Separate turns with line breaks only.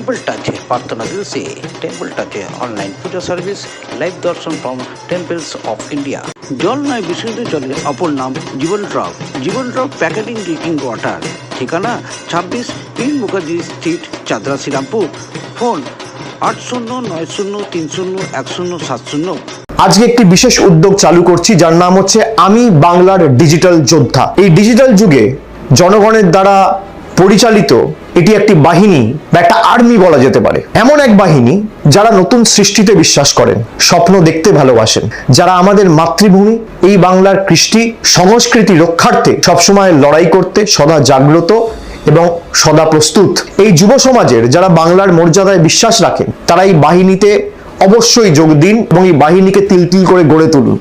temple টাচে প্রার্থনা দিলসে temple টাচে online puja service live darshan from temples of India জল নয় বিশুদ্ধ জলের অপর নাম জীবন drop Jibon drop packeting drinking water. ঠিকানা ছাব্বিশ তিন মুখার্জি স্ট্রিট, চাদরা শ্রীরামপুর। ফোন আট শূন্য, নয় শূন্য, তিন শূন্য, এক শূন্য, সাত শূন্য।
আজকে একটি বিশেষ উদ্যোগ চালু করছি, যার নাম হচ্ছে আমি বাংলার ডিজিটাল যোদ্ধা। এই ডিজিটাল যুগে জনগণের দ্বারা পরিচালিত, এটি একটি বাহিনী বা একটা আর্মি বলা যেতে পারে। এমন এক বাহিনী যারা নতুন সৃষ্টিতে বিশ্বাস করেন, স্বপ্ন দেখতে ভালোবাসেন। যারা আমাদের মাতৃভূমি, এই বাংলার কৃষ্টি সংস্কৃতি রক্ষার্থে সবসময় লড়াই করতে সদা জাগ্রত এবং সদা প্রস্তুত। এই যুব সমাজের যারা বাংলার মর্যাদায় বিশ্বাস রাখেন, তারা এই বাহিনীতে অবশ্যই যোগ দিন এবং এই বাহিনীকে তিল তিল করে গড়ে তুলুন।